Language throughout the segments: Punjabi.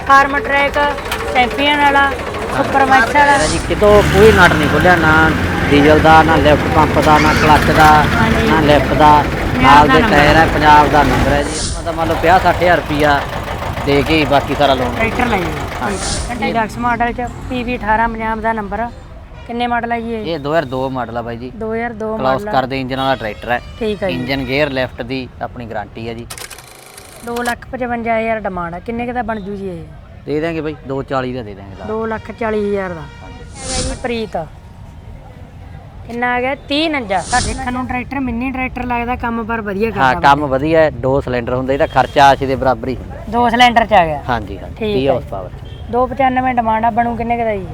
ਫਾਰਮ ਟਰੈਕ ਚੈਂਪੀਅਨ ਵਾਲਾ ਸੁਪਰ ਮੈਕਸ ਵਾਲਾ ਜੀ ਕਿਤੋਂ ਕੋਈ ਨਟ ਨਹੀਂ ਖੁੱਲਿਆ ਨਾ ਡੀਜ਼ਲ ਦਾ ਨਾ ਲਿਫਟ ਪੰਪ ਦਾ ਨਾ ਕਲੱਚ ਦਾ ਹਾਂਜੀ। ਨਾ ਲਿਫਟ ਦਾ। ਨਾਲ ਦਾ ਟਾਇਰ ਹੈ ਪੰਜਾਬ ਦਾ ਨੰਬਰ ਹੈ ਜੀ। ਮਤਲਬ ਮੰਨ ਲਓ 50 60000 ਰੁਪਿਆ ਦੇ ਕੇ ਹੀ ਬਾਕੀ ਸਾਰਾ ਲੋਨ ਟਰੈਕਟਰ ਲਈ ਡਿਲਕਸ ਮਾਡਲ ਚ PV 18 ਪੰਜਾਬ ਦਾ ਨੰਬਰ। ਕਿੰਨੇ ਮਾਡਲ ਹੈ ਜੀ ਇਹ? ਇਹ 2002 ਮਾਡਲ ਆ ਬਾਈ ਜੀ। 2002 ਕਲੌਸ ਮਾਡਲ ਕਰਦੇ ਇੰਜਨ ਵਾਲਾ ਟਰੈਕਟਰ ਹੈ। ਠੀਕ ਹੈ ਜੀ। ਇੰਜਨ ਗੇਅਰ ਲਿਫਟ ਦੀ ਆਪਣੀ ਗਾਰੰਟੀ ਹੈ ਜੀ। 255000 ਡਿਮਾਂਡ ਹੈ ਕਿੰਨੇ ਕੁ ਦਾ ਬਣ ਜੂ ਜੀ ਇਹ? ਦੇ ਦਾਂਗੇ ਬਾਈ 240 ਦਾ ਦੇ ਦਾਂਗੇ ਲਾ। 240000 ਦਾ। ਹੈਗਾ ਜੀ ਪ੍ਰੀਤ। ਕਿੰਨਾ ਆ ਗਿਆ? 30 ਨੰਜਾ ਦੇਖਣ ਨੂੰ ਟਰੈਕਟਰ ਮਿੰਨੀ ਟਰੈਕਟਰ ਲੱਗਦਾ ਕੰਮ ਪਰ ਵਧੀਆ ਹਾਂ ਕਰਦਾ ਕੰਮ ਵਧੀਆ ਹੈ ਦੋ ਸਿਲੰਡਰ ਹੁੰਦਾ ਇਹਦਾ ਖਰਚਾ ਆਸ਼ੀ ਦੇ ਬਰਾਬਰ। ਹੀ ਹੁੰਦਾ ਦੋ ਸਿਲੰਡਰ ਚ ਆ ਗਿਆ? ਹਾਂਜੀ ਹਾਂ ਠੀਕ 30 ਹੈ। ਹਾਰਸ ਪਾਵਰ 295 ਡਿਮਾਂਡ ਆ ਬਣੂ ਕਿੰਨੇ ਕੁ ਦਾ ਜੀ?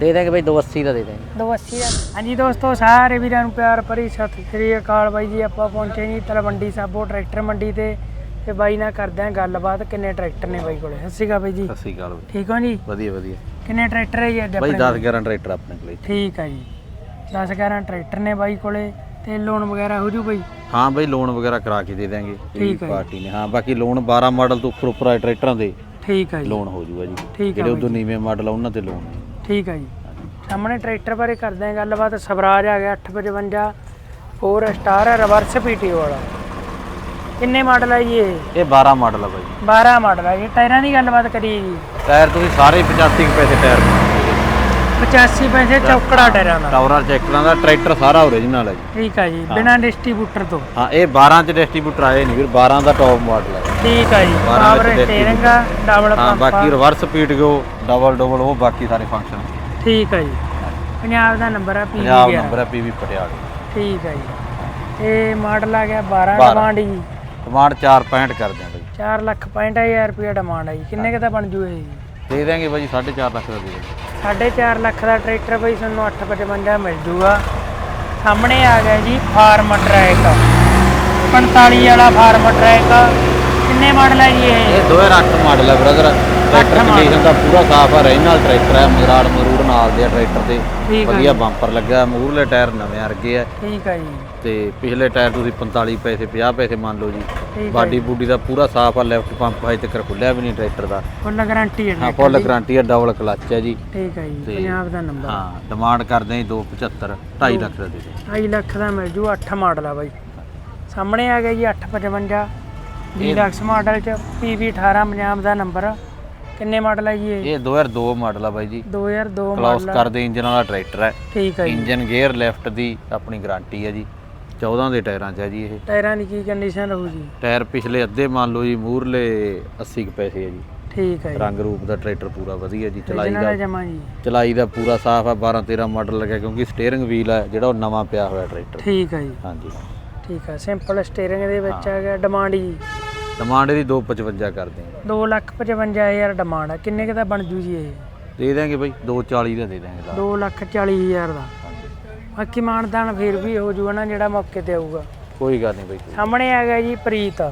ਦੇ ਦਾਂਗੇ ਬਾਈ 280 ਦਾ ਦੇ ਦਾਂਗੇ 280 ਦਾ। ਹਾਂਜੀ ਦੋਸਤੋ ਸਾਰੇ ਵੀਰਾਂ ਨੂੰ ਪਿਆਰ ਭਰੀ ਸਤਿ ਸ੍ਰੀ ਅਕਾਲ ਬਾਈ ਜੀ। ਆਪਾਂ ਪਹੁੰਚੇ ਜੀ ਤਲਵੰਡੀ ਸਾਬੋ ਟਰੈਕਟਰ ਮੰਡੀ ਤੇ। ਤੇ ਬਾਈ ਨਾਲ ਕਰਦੇ ਆਂ ਗੱਲਬਾਤ ਕਿੰਨੇ ਟਰੈਕਟਰ ਨੇ ਬਾਈ ਕੋਲੇ? ਸਤਿ ਸ਼੍ਰੀ ਅਕਾਲ ਬਾਈ ਜੀ। ਸਤਿ ਸ਼੍ਰੀ ਅਕਾਲ ਠੀਕ ਹੋ ਜੀ? ਵਧੀਆ ਵਧੀਆ। ਕਿੰਨੇ ਟਰੈਕਟਰ ਹੈ ਜੀ ਅੱਜ ਬਾਈ ਆਪਣੇ 10 11 ਟਰੈਕਟਰ ਆਪਣੇ ਕੋਲੇ। ਠੀਕ ਆ ਜੀ। 10 11 ਟਰੈਕਟਰ ਨੇ ਬਾਈ ਕੋਲੇ ਤੇ ਲੋਨ ਵਗੈਰਾ ਹੋ ਜੂ ਬਾਈ? ਹਾਂ ਬਾਈ ਲੋਨ ਵਗੈਰਾ ਕਰਾ ਕੇ ਦੇ ਦਾਂਗੇ ਠੀਕ ਹੈ। ਪਾਰਟੀ ਨੇ। ਹਾਂ ਬਾਕੀ ਲੋਨ 12 ਮਾਡਲ ਤੋਂ ਉੱਪਰ ਉੱਪਰ ਟਰੈਕਟਰਾਂ ਦੇ ਠੀਕ ਆ ਜੀ। ਲੋਨ ਹੋ ਜੂਗਾ ਜੀ। ਠੀਕ ਆ ਜਿਹੜੇ ਬਾਈ ਉਦੋਂ ਨੀਵੇਂ ਮਾਡਲ ਆ ਉਹਨਾਂ ਤੇ ਲੋਨ ਠੀਕ ਆ ਜੀ। ਸਾਹਮਣੇ ਟਰੈਕਟਰ ਬਾਰੇ ਕਰਦੇ ਆਂ ਗੱਲਬਾਤ। ਸਵਰਾਜ ਆ ਗਿਆ 855 4 ਸਟਾਰ ਹੈ ਰਿਵਰਸ ਪੀਟੀਓ ਵਾਲਾ। ਕਿੰਨੇ ਮਾਡਲ ਹੈ ਜੀ ਇਹ? ਇਹ 12 ਮਾਡਲ ਆ ਬਾਈ। 12 ਮਾਡਲ ਹੈ ਜੀ। ਟਾਇਰਾਂ ਦੀ ਗੱਲਬਾਤ ਕਰੀਏ ਜੀ। ਟਾਇਰ ਤੁਸੀਂ ਸਾਰੇ 85 ਕੁ ਪੈਸੇ ਟਾਇਰ ਪਾਉਂਗੇ 85 ਪੈਸੇ ਚੌਕੜਾ ਟਾਇਰਾਂ ਦਾ। ਟਾਵਰਾਂ ਚੈੱਕਰਾਂ ਦਾ ਟਰੈਕਟਰ ਸਾਰਾ ਓਰੀਜਨਲ ਹੈ ਜੀ। ਠੀਕ ਆ ਜੀ। ਬਿਨਾਂ ਡਿਸਟ੍ਰੀਬਿਊਟਰ ਤੋਂ। ਹਾਂ ਇਹ 12 ਚ ਡਿਸਟ੍ਰੀਬਿਊਟਰ ਆਏ ਨਹੀਂ ਵੀਰ 12 ਦਾ ਟੌਪ ਮਾਡਲ ਹੈ ਠੀਕ ਆ ਜੀ। ਬਾਰਾਂ ਪਾਵਰ ਵਿੱਚ ਸਟੀਅਰਿੰਗ ਆ ਡਬਲ ਹਾਂ ਪੰਪ ਬਾਕੀ ਰਿਵਰਸ ਸਪੀਡ ਗੋ ਡਬਲ ਡਬਲ ਉਹ ਬਾਕੀ ਸਾਰੇ ਫੰਕਸ਼ਨ ਠੀਕ ਆ ਜੀ। ਪੰਜਾਬ ਦਾ ਨੰਬਰ ਆ ਪੀ ਪੰਜਾਬ ਨੰਬਰ ਹੈ ਪੀਵੀ ਪਟਿਆਲੇ। ਠੀਕ ਆ ਜੀ। ਇਹ ਮਾਡਲ ਆ ਗਿਆ 12 ਬਾਰਾਂ। ਡਿਮਾਂਡ ਜੀ। ਡਿਮਾਂਡ 465 ਕਰਦੇ ਆ ਬਾਈ। 4 ਲੱਖ 65000 ਰੁਪਏ ਡਿਮਾਂਡ ਆ ਜੀ। ਕਿੰਨੇ ਕੁ ਦਾ ਬਣ ਜੂ ਇਹ ਜੀ? ਦੇ ਦਾਂਗੇ ਬਾਈ 4.5 ਲੱਖ ਦਾ ਦੇ ਦਾਂਗੇ ਸਾਢੇ ਚਾਰ ਲੱਖ ਦਾ ਟਰੈਕਟਰ ਬਈ ਤੁਹਾਨੂੰ 855 ਮਿਲ ਜੂਗਾ। ਸਾਹਮਣੇ ਆ ਗਿਆ ਜੀ ਫਾਰਮ ਟਰੈਕ। 45 ਵਾਲਾ ਫਾਰਮ ਟਰੈਕ। ਕਿੰਨੇ ਮਾਡਲ ਹੈ ਜੀ ਇਹ? ਇਹ 2008 ਮਾਡਲ ਹੈ ਬ੍ਰਦਰ ਟਰੈਕਟਰ। ਕੰਡੀਸ਼ਨ ਦਾ ਪੂਰਾ ਸਾਫ਼ ਹੈ ਰੈਨਲ ਟਰੈਕਟਰ ਹੈ ਮਗਰਾੜ ਮਰੂੜ ਨਾਲ ਦੇ ਆ ਟਰੈਕਟਰ ਤੇ। ਠੀਕ ਆ ਵਧੀਆ ਬੰਪਰ ਲੱਗਾ ਮੂਰਲੇ ਟਾਇਰ ਨਵੇਂ ਅਰਗੇ ਆ। ਠੀਕ ਆ ਜੀ। ਤੇ ਪਿਛਲੇ ਟਾਇਰ ਤੁਸੀਂ 45 ਪੈਸੇ 50 ਪੈਸੇ ਮੰਨ ਲਓ ਜੀ। ਆ ਬਾਡੀ ਬੂਡੀ ਦਾ ਪੂਰਾ ਸਾਫ਼ ਆ ਲੈਫਟ ਪੰਪ ਹਜੇ ਤੱਕ ਖੁੱਲਿਆ ਵੀ ਨਹੀਂ ਟਰੈਕਟਰ ਦਾ। ਫੁੱਲ ਗਾਰੰਟੀ ਹੈ ਹਾਂ ਫੁੱਲ। ਗਾਰੰਟੀ ਹੈ ਡਬਲ ਕਲਚ ਹੈ ਜੀ। ਠੀਕ ਹੈ ਜੀ ਤੇ- ਪੰਜਾਬ ਦਾ ਨੰਬਰ ਹਾਂ ਡਿਮਾਂਡ ਕਰਦੇ ਹਾਂ 275 2.5 ਲੱਖ ਦਾ ਦੇ ਦੇ 2.5 ਲੱਖ ਦਾ ਮਿਲ ਜੂ 8 ਮਾਡਲ ਆ ਬਾਈ। ਸਾਹਮਣੇ ਆ ਗਿਆ ਜੀ 855 ਡੀਲਕਸ ਮਾਡਲ ਚ PV 18 ਪੰਜਾਬ ਦਾ ਨੰਬਰ ਕਿੰਨੇ ਮਾਡਲ ਹੈ ਜੀ ਇਹ? ਇਹ 2002 ਮਾਡਲ ਆ ਬਾਈ ਜੀ। 2002 ਕਲੌਸ ਮਾਡਲ ਕਰਦੇ ਇੰਜਨ ਵਾਲਾ ਟਰੈਕਟਰ ਹੈ ਠੀਕ ਹੈ ਜੀ। ਇੰਜਨ ਗੇਅਰ ਲਿਫਟ ਦੀ ਆਪਣੀ ਗਾਰੰਟੀ ਹੈ ਜੀ। 14 ਦੇ ਟਾਇਰਾਂ 'ਚ ਹੈ ਜੀ ਇਹ। ਟਾਇਰਾਂ ਦੀ ਕੀ ਕੰਡੀਸ਼ਨ ਰਹੂ ਜੀ? ਟਾਇਰ ਪਿਛਲੇ ਅੱਧੇ ਮੰਨ ਲਓ ਜੀ ਮੂਰਲੇ 80 ਕੁ ਪੈਸੇ ਹੈ ਜੀ। ਠੀਕ ਹੈ ਜੀ। ਰੰਗ ਰੂਪ ਦਾ ਟਰੈਕਟਰ ਪੂਰਾ ਵਧੀਆ ਜੀ ਚਲਾਈ ਦਾ ਜਮਾ ਜੀ? ਚਲਾਈ ਦਾ ਪੂਰਾ ਸਾਫ਼ ਆ 12 13 ਮਾਡਲ ਲੱਗਿਆ ਕਿਉਂਕਿ ਸਟੀਅਰਿੰਗ ਵੀਲ ਹੈ ਜਿਹੜਾ ਉਹ ਨਵਾਂ ਪਿਆ ਹੋਇਆ ਟਰੈਕਟਰ। ਠੀਕ ਹੈ ਜੀ। ਹਾਂਜੀ। ਠੀਕ ਹੈ ਸਿੰਪਲ ਸਟੀਅਰਿੰਗ ਦੇ ਵਿੱਚ ਆ ਗਿਆ ਡਿਮਾਂਡ ਜੀ। ਡਿਮਾਂਡ ਇਹਦੀ 255 ਕਰਦੇ ਆ 2 ਲੱਖ 55000 ਡਿਮਾਂਡ ਆ। ਕਿੰਨੇ ਕੁ ਦਾ ਬਣ ਜੂ ਜੀ ਇਹ? ਦੇ ਦਾਂਗੇ ਬਾਈ 240 ਦਾ ਦੇ ਦਾਂਗੇ ਲਾ। 2 ਲੱਖ 40000 ਦਾ। ਬਾਕੀ ਮਾਨਦਾਨ ਫਿਰ ਵੀ ਹੋ ਜੂਗਾ ਨਾ ਜਿਹੜਾ ਮੌਕੇ ਤੇ ਆਊਗਾ। ਕੋਈ ਗੱਲ ਨਹੀਂ ਬਾਈ ਸਾਹਮਣੇ ਆ ਗਿਆ ਜੀ ਪ੍ਰੀਤ।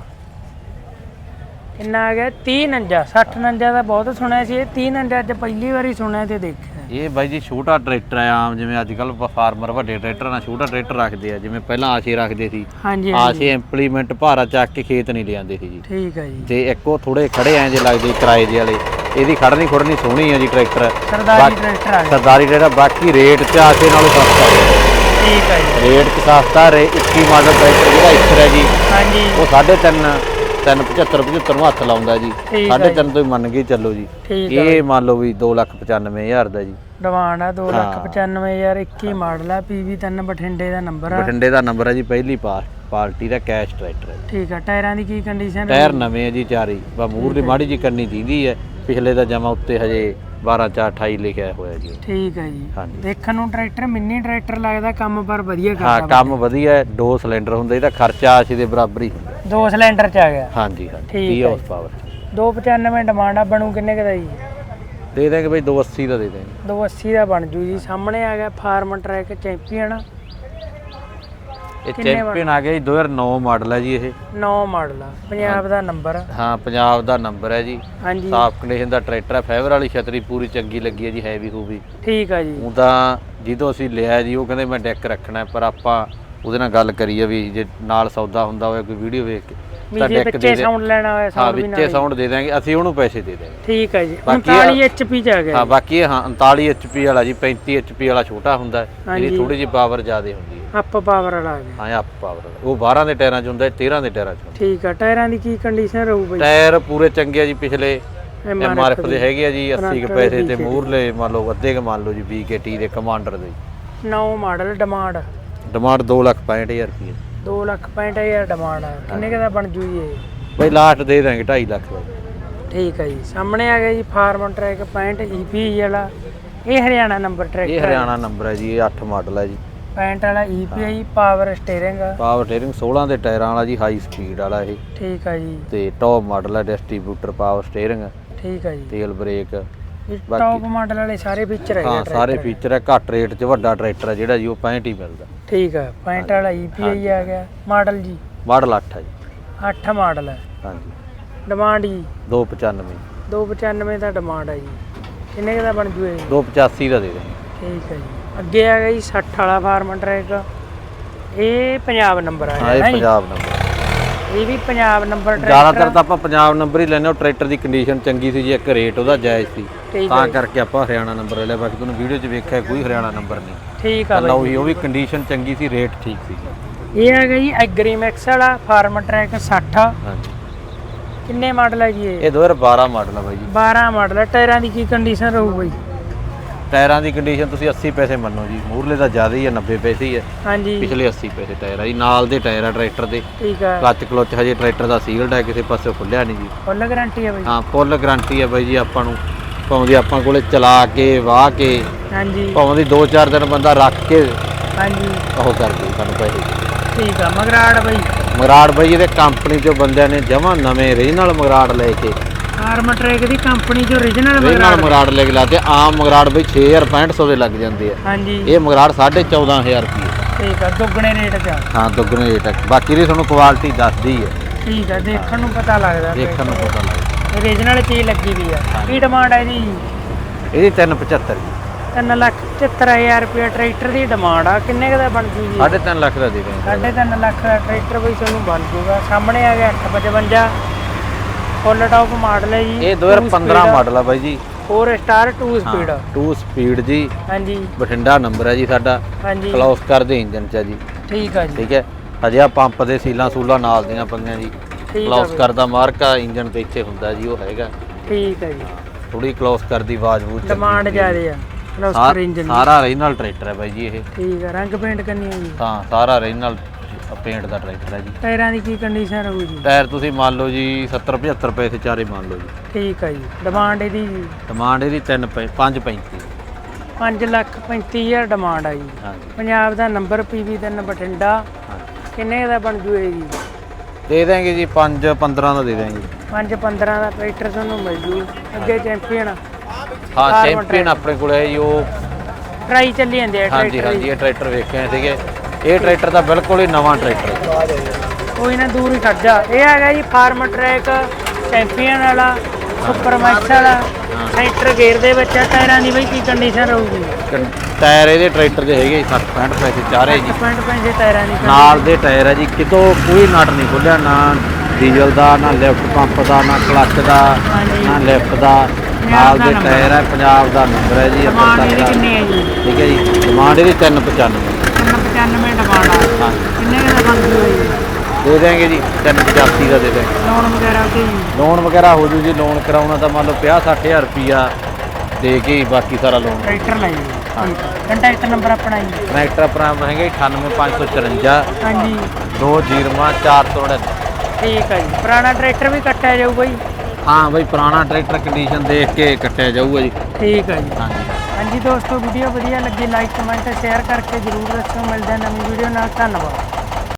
ਕਿੰਨਾ ਆ ਗਿਆ? 30 ਨੰਜਾ 60 ਨੰਜਾ ਦਾ ਬਹੁਤ ਸੁਣਿਆ ਸੀ। ਇਹ 30 ਨੰਜਾ ਅੱਜ ਪਹਿਲੀ ਵਾਰੀ ਸੁਣਿਆ ਤੇ ਦੇਖਿਆ। ਇਹ ਬਾਈ ਜੀ ਛੋਟਾ ਟਰੈਕਟਰ ਆ ਆਮ ਜਿਵੇਂ ਅੱਜ ਕੱਲ ਫਾਰਮਰ ਵੱਡੇ ਟਰੈਕਟਰ ਨਾਲ ਛੋਟਾ ਟਰੈਕਟਰ ਰੱਖਦੇ ਆ ਜਿਵੇਂ ਪਹਿਲਾਂ ਆਸ਼ੇ ਰੱਖਦੇ ਸੀ। ਹਾਂਜੀ ਆਸ਼ੇ ਇੰਪਲੀਮੈਂਟ ਭਾਰਾ ਚੱਕ ਕੇ ਖੇਤ ਨਹੀਂ ਲਿਆਂਦੇ ਸੀ ਜੀ। ਠੀਕ ਹੈ ਜੀ। ਤੇ ਇੱਕ ਥੋੜੇ ਖੜੇ ਐਂ ਜੇ ਲੱਗਦੇ ਕਿਰਾਏ ਦੇ ਵਾਲੇ ਇਹਦੀ ਖੜਨੀ ਖੁੜਨੀ ਸੋਹਣੀ ਆ ਜੀ ਟਰੈਕਟਰ। ਸਰਦਾਰੀ ਟਰੈਕਟਰ ਆ। ਸਰਦਾਰੀ ਜਿਹੜਾ ਬਾਕੀ ਰੇਟ ਚ ਆਸ਼ੇ ਨਾਲੋਂ ਸਸਤਾ ਹੈ ਠੀਕ ਹੈ ਜੀ। ਰੇਟ ਸਸਤਾ ਰੇ 21 ਮਾਡਲ ਟਰੈਕਟਰ ਜਿਹੜਾ ਇੱਥੇ ਹੈ ਜੀ ਹਾਂਜੀ। ਉਹ 3.5 375 75 ਨੂੰ ਹੱਥ ਲਾਉਂਦਾ ਜੀ। ਠੀਕ ਹੈ 3.5 ਤੋਂ ਹੀ ਮੰਨ ਕੇ ਚੱਲੋ ਜੀ। ਠੀਕ ਹੈ ਇਹ ਮੰਨ ਲਓ ਵੀ 2,95,000 ਦਾ ਜੀ। ਡਿਮਾਂਡ ਆ 2 ਲੱਖ ਹਾਂ। 95000 21 ਮਾਡਲ ਆ ਪੀਵੀ 3 ਬਠਿੰਡੇ ਦਾ ਨੰਬਰ ਆ। ਬਠਿੰਡੇ ਦਾ ਨੰਬਰ ਹੈ ਜੀ ਪਹਿਲੀ ਪਾਸ ਪਾਰਟੀ ਦਾ ਕੈਸ਼ ਟਰੈਕਟਰ ਹੈ ਠੀਕ ਆ ਟਾਇਰਾਂ ਦੀ ਕੀ ਕੰਡੀਸ਼ਨ ਟਾਇਰ ਨਵੇਂ ਹੈ ਜੀ ਚਾਰੇ। ਬਾ ਮੂਰ ਦੀ ਮਾੜੀ ਜੀ ਕਰਨੀ ਦੀਦੀ ਹੈ ਪਿਛਲੇ ਦਾ ਜਮਾ ਉੱਤੇ ਹਜੇ 12 4 28 ਲਿਖਿਆ ਹੋਇਆ ਜੀ। ਠੀਕ ਹੈ ਜੀ। ਹਾਂਜੀ। ਦੇਖਣ ਨੂੰ ਟਰੈਕਟਰ ਮਿੰਨੀ ਟਰੈਕਟਰ ਲੱਗਦਾ ਕੰਮ ਪਰ ਵਧੀਆ ਹਾਂ ਕਰਦਾ ਕੰਮ ਵਧੀਆ ਹੈ ਦੋ ਸਿਲੰਡਰ ਹੁੰਦੇ ਇਹਦਾ ਖਰਚਾ ਦੇ ਬਰਾਬਰ ਹੀ ਹੁੰਦਾ ਦੋ ਸਿਲੰਡਰ ਚ ਆ ਗਿਆ। ਹਾਂਜੀ ਹਾਂ ਠੀਕ 30 ਹੈ। ਹਾਰਸ ਪਾਵਰ 295 ਡਿਮਾਂਡ ਆ ਬਣੂ ਕਿੰਨੇ ਕੁ ਦਾ ਜੀ? ਦੇ ਦਾਂਗੇ ਬਈ 280 ਦਾ ਦੇ ਦਾਂਗੇ 280 ਦਾ ਬਣ ਜੂ ਜੀ। ਸਾਹਮਣੇ ਆ ਗਿਆ ਫਾਰਮ ਟਰੈਕ ਚੈਂਪੀਅਨ। ਇਹ ਕਿੰਨੇ ਚੈਂਪੀਅਨ ਆ ਗਿਆ ਜੀ 2009 ਮਾਡਲ ਹੈ ਜੀ ਇਹ। 9 ਮਾਡਲ ਆ। ਪੰਜਾਬ ਦਾ ਨੰਬਰ ਹਾਂ ਪੰਜਾਬ ਦਾ ਨੰਬਰ ਹੈ ਜੀ। ਹਾਂਜੀ। ਸਾਫ਼ ਕੰਡੀਸ਼ਨ ਦਾ ਟਰੈਕਟਰ ਹੈ ਫਾਈਬਰ ਵਾਲੀ ਛਤਰੀ ਪੂਰੀ ਚੰਗੀ ਲੱਗੀ ਹੈ ਜੀ ਹੈਵੀ ਹੂਵੀ ਠੀਕ ਆ ਜੀ। ਉਹ ਤਾਂ ਜਦੋਂ ਅਸੀਂ ਲਿਆ ਜੀ ਉਹ ਕਹਿੰਦੇ ਮੈਂ ਡੈਕ ਰੱਖਣਾ ਹੈ, ਪਰ ਆਪਾਂ ਉਹਦੇ ਨਾਲ ਗੱਲ ਕਰੀਏ ਵੀ ਜੇ ਨਾਲ ਸੌਦਾ ਹੁੰਦਾ ਹੋਵੇ ਕੋਈ ਵੀਡੀਓ ਵੇਖ ਕੇ ਵੀ ਤਾਂ ਜੇ ਡੈਕ ਬੱਚੇ ਦੇ ਦੇ ਸਾਊਂਡ ਲੈਣਾ ਹੋਇਆ ਹਾਂ ਸਾਊਂਡ ਵੀ ਵਿੱਚੇ ਨਾਲ ਸਾਊਂਡ ਦੇ ਦਾਂਗੇ ਅਸੀਂ ਉਹਨੂੰ ਪੈਸੇ ਦੇ ਦਾਂਗੇ ਠੀਕ ਹੈ ਜੀ ਬਾਕੀ 39 HP ਚ ਆ ਗਿਆ ਹਾਂ ਬਾਕੀ ਇਹ ਹਾਂ 39 HP ਵਾਲਾ ਜੀ 35 HP ਵਾਲਾ ਛੋਟਾ ਹੁੰਦਾ ਹੈ ਹਾਂਜੀ। ਇਹਦੀ ਥੋੜੀ ਜਿਹੀ ਪਾਵਰ ਜ਼ਿਆਦਾ ਹੁੰਦੀ ਹੈ। ਅਪ ਪਾਵਰ ਵਾਲਾ ਆ ਗਿਆ ਹਾਂ ਅਪ ਪਾਵਰ ਉਹ 12 ਦੇ ਟਾਇਰਾਂ 'ਚ ਹੁੰਦਾ ਹੈ 13 ਦੇ ਟਾਇਰਾਂ 'ਚ ਹੁੰਦਾ। ਠੀਕ ਆ ਟਾਇਰਾਂ ਦੀ ਕੀ ਕੰਡੀਸ਼ਨ ਰਹੂ ਬਈ? ਟਾਇਰ ਪੂਰੇ ਚੰਗੇ ਆ ਜੀ ਪਿਛਲੇ MRF ਐਮਆਰਐਫ ਦੇ ਹੈਗੇ ਆ ਜੀ 80 ਕੁ ਪੈਸੇ ਤੇ ਮੂਰਲੇ ਮੰਨ ਲਓ ਅੱਧੇ ਕ ਮੰਨ ਲਓ ਜੀ BKT ਦੇ ਕਮਾਂਡਰ ਦੇ। ਨੌ ਮਾਡਲ ਡਿਮਾਂਡ ਡਿਮਾਂਡ 265000 ਰੁਪਏ 2 ਲੱਖ 65000 ਡਿਮਾਂਡ ਆ। ਕਿੰਨੇ ਕੁ ਦਾ ਬਣ ਜੂ ਜੀ ਇਹ? ਬਈ ਲਾਸਟ ਦੇ ਦਾਂਗੇ 2.5 ਲੱਖ ਦਾ। ਠੀਕ ਹੈ ਜੀ। ਸਾਹਮਣੇ ਆ ਗਿਆ ਜੀ ਫਾਰਮ ਟਰੈਕ 65 EPI ਵਾਲਾ। ਇਹ ਹਰਿਆਣਾ ਨੰਬਰ ਇਹ ਟਰੈਕਟਰ ਹਰਿਆਣਾ ਨੰਬਰ ਹੈ ਜੀ ਇਹ 8 ਮਾਡਲ ਹੈ ਜੀ। 65 ਵਾਲਾ EPI power steering power steering 16 ਦੇ ਟਾਇਰਾਂ ਵਾਲਾ ਜੀ ਹਾਈ ਸਪੀਡ ਵਾਲਾ ਇਹ। ਠੀਕ ਹੈ ਜੀ। ਤੇ ਟੌਪ ਮਾਡਲ ਹੈ ਡਿਸਟ੍ਰੀਬਿਊਟਰ ਪਾਵਰ ਸਟੀਅਰਿੰਗ ਠੀਕ ਹੈ ਜੀ। ਤੇਲ ਬ੍ਰੇਕ ਇਹ ਟੌਪ ਮਾਡਲ ਵਾਲੇ ਸਾਰੇ ਫੀਚਰ ਹੈਗੇ ਹਾਂ ਸਾਰੇ। ਫੀਚਰ ਹੈ ਘੱਟ ਰੇਟ 'ਚ ਵੱਡਾ ਟਰੈਕਟਰ ਹੈ ਜਿਹੜਾ ਜੀ ਉਹ 65 ਹੀ ਮਿਲਦਾ। ਠੀਕ ਹੈ 65 ਵਾਲਾ EPI ਆ ਗਿਆ ਮਾਡਲ ਜੀ। ਮਾਡਲ 8 ਹੈ ਜੀ। 8 ਮਾਡਲ ਹੈ ਹਾਂਜੀ। ਡਿਮਾਂਡ ਜੀ। 295 295 ਦਾ ਡਿਮਾਂਡ ਹੈ ਜੀ। ਕਿੰਨੇ ਦਾ ਬਣ ਜੂ ਇਹ 285 ਦਾ ਦੇ ਠੀਕ ਹੈ ਜੀ। ਅੱਗੇ ਆ ਗਿਆ ਜੀ 60 ਵਾਲਾ ਫਾਰਮ ਟਰੈਕ ਇਹ ਪੰਜਾਬ ਨੰਬਰ ਆ ਹਾਂ ਇਹ ਪੰਜਾਬ ਨੰਬਰ ਇਹ ਵੀ ਪੰਜਾਬ ਨੰਬਰ ਜ਼ਿਆਦਾਤਰ ਟਰੈਕਟਰ ਤਾਂ ਆਪਾਂ ਪੰਜਾਬ ਨੰਬਰ ਹੀ ਲੈਨੇ ਉਹ ਟਰੈਕਟਰ ਦੀ ਕੰਡੀਸ਼ਨ ਚੰਗੀ ਸੀ ਜੀ ਇੱਕ ਰੇਟ ਉਹਦਾ ਜਾਇਜ਼ ਸੀ। ਠੀਕ ਤਾਂ ਹੈ ਕਰਕੇ ਆਪਾਂ ਹਰਿਆਣਾ ਨੰਬਰ ਲੈ ਲਿਆ। ਬਾਕੀ ਤੁਹਾਨੂੰ ਵੀਡੀਓ 'ਚ ਵੇਖਿਆ ਕੋਈ ਹਰਿਆਣਾ ਨੰਬਰ ਨਹੀਂ। ਠੀਕ ਆ ਬਾਈ ਉਹੀ ਉਹ ਵੀ ਕੰਡੀਸ਼ਨ ਚੰਗੀ ਸੀ ਰੇਟ ਠੀਕ ਸੀ ਇਹ ਆ ਗਿਆ ਜੀ ਐਗਰੀਮੈਕਸ ਵਾਲਾ ਫਾਰਮ ਟਰੈਕ 60 ਹਾਂਜੀ। ਕਿੰਨੇ ਮਾਡਲ ਹੈ ਜੀ ਇਹ? ਇਹ 2012 ਮਾਡਲ ਆ ਬਾਈ ਜੀ। 12 ਮਾਡਲ ਹੈ ਟਾਇਰਾਂ ਦੀ ਕੀ ਕੰਡੀਸ਼ਨ ਰਹੂ ਬਾਈ? ਟਾਇਰਾਂ ਦੀ ਕੰਡੀਸ਼ਨ ਤੁਸੀਂ 80 ਪੈਸੇ ਮੰਨੋ ਜੀ। ਮੂਰਲੇ ਤਾਂ ਜ਼ਿਆਦਾ ਹੀ ਹੈ 90 ਪੈਸੇ ਹੀ ਹੈ ਹਾਂਜੀ। ਪਿਛਲੇ 80 ਪੈਸੇ ਟਾਇਰ ਆ ਜੀ। ਨਾਲ ਦੇ ਟਾਇਰ ਆ ਟਰੈਕਟਰ ਦੇ। ਠੀਕ ਆ। ਕਲੱਚ ਕਲੁੱਚ ਹਜੇ ਟਰੈਕਟਰ ਦਾ ਸੀਲਡ ਹੈ ਕਿਸੇ ਪਾਸੇ ਖੁੱਲਿਆ ਨਹੀਂ ਜੀ। ਫੁੱਲ ਗਾਰੰਟੀ ਹੈ ਬਾਈ ਹਾਂ ਫੁੱਲ ਗਾਰੰਟੀ ਹੈ ਬਾਈ ਜੀ ਆਪਾਂ ਨੂੰ। ਭਾਵੇਂ ਆਪਾਂ ਕੋਲੇ ਚਲਾ ਕੇ ਵਾਹ ਕੇ ਹਾਂਜੀ। ਭਾਵੇਂ ਦੀ 2-4 ਦਿਨ ਬੰਦਾ ਰੱਖ ਕੇ ਹਾਂਜੀ। ਉਹ ਕਰਦੇ ਸਾਨੂੰ ਪੈਸੇ। ਠੀਕ ਆ ਮਗਰਾੜ ਬਾਈ। ਮਗਰਾੜ ਬਾਈ ਇਹਦੇ ਕੰਪਨੀ ਚੋਂ ਬੰਦਿਆਂ ਨੇ ਜਮਾ ਨਵੇਂ ਰੀਜਨਲ ਮਗਰਾੜ ਲੈ ਕੇ। ਫਾਰਮ ਟਰੈਕ ਦੀ ਕੰਪਨੀ ਜੋ origignal ਰੀਜਨਲ ਮਗਰਾੜ ਮਗਰਾੜ ਲੈ ਕੇ ਲਾਤੇ ਆਮ ਮਗਰਾੜ ਬਈ 6500 ਦੇ ਲੱਗ ਜਾਂਦੇ ਆ। ਹਾਂਜੀ। ਇਹ ਮਗਰਾੜ 14500 ਰੁਪਏ। ਠੀਕ ਆ ਦੁੱਗਣੇ ਰੇਟ 'ਚ ਆ। ਹਾਂ ਦੁੱਗਣੇ ਰੇਟ ਬਾਕੀ ਦੀ ਤੁਹਾਨੂੰ ਕੁਆਲਿਟੀ ਦੱਸਦੀ ਹੈ ਠੀਕ ਆ ਦੇਖਣ ਨੂੰ ਪਤਾ ਲੱਗਦਾ। ਦੇਖਣ ਨੂੰ ਪਤਾ ਲੱਗਦਾ। Origignal ਚੀਜ਼ ਲੱਗੀ ਵੀ ਆ। ਕੀ ਡਿਮਾਂਡ ਹੈ ਜੀ ਇਹਦੀ 375 ਜੀ। 3 ਲੱਖ 75000 ਰੁਪਏ ਟਰੈਕਟਰ ਦੀ ਡਿਮਾਂਡ ਆ। ਕਿੰਨੇ ਕੁ ਦਾ ਬਣ ਜੂ ਜੀ? 3.5 ਲੱਖ ਦਾ ਦੇ ਸਾਢੇ ਤਿੰਨ ਲੱਖ ਦਾ ਟਰੈਕਟਰ ਬਈ ਤੁਹਾਨੂੰ ਬਣ ਜੂਗਾ। ਸਾਹਮਣੇ ਆ ਗਿਆ 855 ਫੁੱਲ ਟਾਪ ਮਾਡਲ ਹੈ ਜੀ। ਇਹ 2015 ਮਾਡਲ ਆ। ਬਾਈ ਜੀ। 4 ਸਟਾਰ 2 ਸਪੀਡ 2 ਸਪੀਡ ਜੀ। ਹਾਂਜੀ। ਬਠਿੰਡਾ ਨੰਬਰ ਹੈ ਜੀ ਸਾਡਾ। ਹਾਂਜੀ। ਕਲੋਸ ਕਰਦੇ ਇੰਜਨ ਚ ਜੀ। ਠੀਕ ਆ ਜੀ। ਠੀਕ ਹੈ। ਹਜੇ ਆ ਪੰਪ ਦੇ ਸੀਲਾਂ ਸੂਲਾਂ ਨਾਲ ਦੀਆਂ ਪੰਗੀਆਂ ਜੀ। ਠੀਕ ਆ ਕਲੋਸ ਬਈ, ਕਰਦਾ ਮਾਰਕਾ ਇੰਜਨ ਤੇ ਇੱਥੇ ਹੁੰਦਾ ਜੀ ਉਹ ਹੈਗਾ। ਠੀਕ ਹੈ ਜੀ। ਥੋੜੀ ਕਲੋਸ ਕਰਦੀ ਆਵਾਜ਼ ਬੂਝ ਚੱਲਦੀ ਡਿਮਾਂਡ ਹੁੰਦੀ ਹੈ। ਜ਼ਿਆਦੇ ਆ। ਕਲੋਸਟਰ ਇੰਜਨ ਸਾਰਾ ਰੀਜਨਲ ਟਰੈਕਟਰ ਹੈ ਬਾਈ ਜੀ ਇਹ। ਠੀਕ ਆ ਰੰਗ ਪੇਂਟ ਕਰਨੀ ਹੈ ਜੀ। ਤਾਂ ਸਾਰਾ ਰੀਜਨਲ ਪੇਂਟ ਦਾ ਟਰੈਕਟਰ ਹੈ ਜੀ। ਟਾਇਰਾਂ ਦੀ ਕੀ ਕੰਡੀਸ਼ਨ ਰਹੂ ਜੀ? ਟਾਇਰ ਤੁਸੀਂ ਮੰਨ ਲਓ ਜੀ 70 75 ਪੈਸੇ ਚਾਰੇ ਮੰਨ ਲਓ ਜੀ। ਠੀਕ ਆ ਜੀ। ਡਿਮਾਂਡ ਇਹਦੀ ਜੀ। ਡਿਮਾਂਡ ਇਹਦੀ 3 5 35 5 ਲੱਖ 35000 ਡਿਮਾਂਡ ਆ ਜੀ। ਹਾਂਜੀ। ਪੰਜਾਬ ਦਾ ਨੰਬਰ ਪੀਵੀ 3 ਬਠਿੰਡਾ। ਹਾਂਜੀ। ਕਿੰਨੇ ਦਾ ਬਣ ਜੂ ਇਹ ਜੀ? ਦੇ ਦਾਂਗੇ ਜੀ 5 15 ਦਾ ਦੇ ਦਾਂਗੇ 5 15 ਦਾ ਟਰੈਕਟਰ ਤੁਹਾਨੂੰ ਮਿਲ ਜੂ ਅੱਗੇ ਚੈਂਪੀਅਨ। ਹਾਂ ਚੈਂਪੀਅਨ ਆਪਣੇ ਕੋਲ ਹੈ ਜੀ ਉਹ ਟਰਾਈ ਚੱਲੀ ਜਾਂਦੇ ਆ ਹਾਂਜੀ ਟਰੈਕਟਰ ਹਾਂਜੀ ਇਹ ਟਰੈਕਟਰ ਵੇਖੇ ਸੀਗੇ। ਇਹ ਟਰੈਕਟਰ ਤਾਂ ਬਿਲਕੁਲ ਹੀ ਨਵਾਂ ਟਰੈਕਟਰ ਹੈ। ਕੋਈ ਨਾ ਦੂਰ ਹੀ ਖੜ ਜਾ ਇਹ ਹੈਗਾ ਜੀ ਫਾਰਮ ਟਰੈਕ ਚੈਂਪੀਅਨ ਵਾਲਾ। ਸੁਪਰ ਮੈਕਸ ਵਾਲਾ ਸੈਂਟਰ ਗੇਅਰ ਦੇ ਵਿੱਚ ਆ ਟਾਇਰਾਂ ਦੀ ਬਈ ਕੀ ਕੰਡੀਸ਼ਨ ਰਹੂਗੀ? ਕੰ- ਟਾਇਰ ਇਹਦੇ ਟਰੈਕਟਰ ਦੇ ਹੈਗੇ 60 65 ਪੈਸੇ ਚਾਰੇ ਜੀ। 65 ਪੈਸੇ ਟਾਇਰਾਂ ਦੀ condition। ਨਾਲ ਦੇ ਟਾਇਰ ਹੈ ਜੀ ਕਿਤੋਂ ਕੋਈ ਨਟ ਨਹੀਂ ਖੁੱਲਿਆ ਨਾ ਡੀਜ਼ਲ ਦਾ ਨਾ ਲਿਫਟ ਪੰਪ ਦਾ ਨਾ ਕਲੱਚ ਦਾ ਹਾਂਜੀ। ਨਾ ਲਿਫਟ ਦਾ। ਨਾਲ ਦਾ। ਟਾਇਰ ਹੈ ਪੰਜਾਬ ਦਾ ਨੰਬਰ ਹੈ ਜੀ ਡਿਮਾਂਡ ਇਹਦੀ ਦਾ ਕਿੰਨੀ ਹੈ। ਜੀ? ਠੀਕ ਹੈ ਜੀ ਡਿਮਾਂਡ ਇਹਦੀ 395 95 ਡਿਮਾਂਡ ਆ। ਹਾਂ। ਕਿੰਨੇ ਕੁ ਦਾ ਜੂ ਜੀ? ਦੇ ਦੇਂਗੇ ਜੀ 385 ਦਾ ਦੇ ਦੇਂਗੇ ਲੋਨ ਵਗੈਰਾ ਜੀ ਲੋਨ ਵਗੈਰਾ ਹੋ ਜੂ ਜੀ ਲੋਨ ਕਰਾਉਣਾ ਤਾਂ ਮੰਨ ਲਓ 50 60000 ਰੁਪਿਆ ਦੇ ਕੇ ਹੀ ਬਾਕੀ ਸਾਰਾ ਲੋਨ ਟਰੈਕਟਰ ਲੈ ਜੀ ਕੰਟੈਕਟ ਨੰਬਰ ਆਪਣਾ ਜੀ ਟਰੈਕਟਰ ਆਪਣਾ ਹੈਗਾ 98554 ਹਾਂਜੀ। 200499 ਠੀਕ ਹੈ ਜੀ। ਪੁਰਾਣਾ ਟਰੈਕਟਰ ਵੀ ਕੱਟਿਆ ਜਾਊਗਾ ਜੀ? ਹਾਂ ਬਈ ਪੁਰਾਣਾ ਟਰੈਕਟਰ ਕੰਡੀਸ਼ਨ ਦੇਖ ਕੇ ਕੱਟਿਆ ਜਾਊਗਾ ਜੀ। ਠੀਕ ਹੈ ਜੀ। ਹਾਂਜੀ। ਹਾਂਜੀ ਦੋਸਤੋ ਵੀਡੀਓ ਵਧੀਆ ਲੱਗੀ ਲਾਈਕ ਕਮੈਂਟ ਸ਼ੇਅਰ ਕਰਕੇ ਜਰੂਰ ਦੱਸਿਓ। ਮਿਲਦੇ ਹਾਂ ਨਵੀਂ ਵੀਡੀਓ ਨਾਲ। ਧੰਨਵਾਦ।